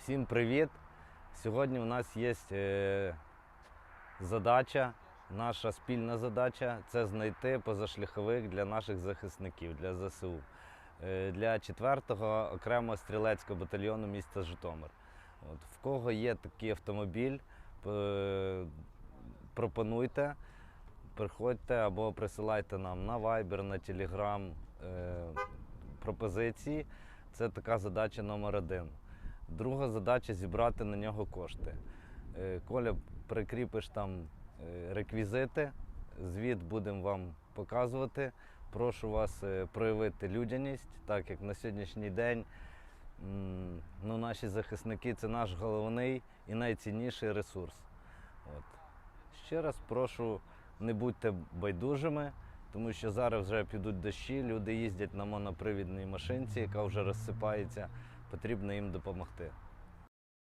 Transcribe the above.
Всім привіт! Сьогодні у нас є е, задача, наша спільна задача це знайти позашляховик для наших захисників, для ЗСУ, е, для 4-го окремого стрілецького батальйону міста Житомир. От, в кого є такий автомобіль, пропонуйте, приходьте або присилайте нам на Viber, на Telegram е, пропозиції. Це така задача номер один. Друга задача зібрати на нього кошти. Е, Коля, прикріпиш там е, реквізити, звіт будемо вам показувати. Прошу вас е, проявити людяність, так як на сьогоднішній день ну, наші захисники це наш головний і найцінніший ресурс. От. Ще раз прошу, не будьте байдужими, тому що зараз вже підуть дощі, люди їздять на монопривідній машинці, яка вже розсипається. Потрібно їм допомогти.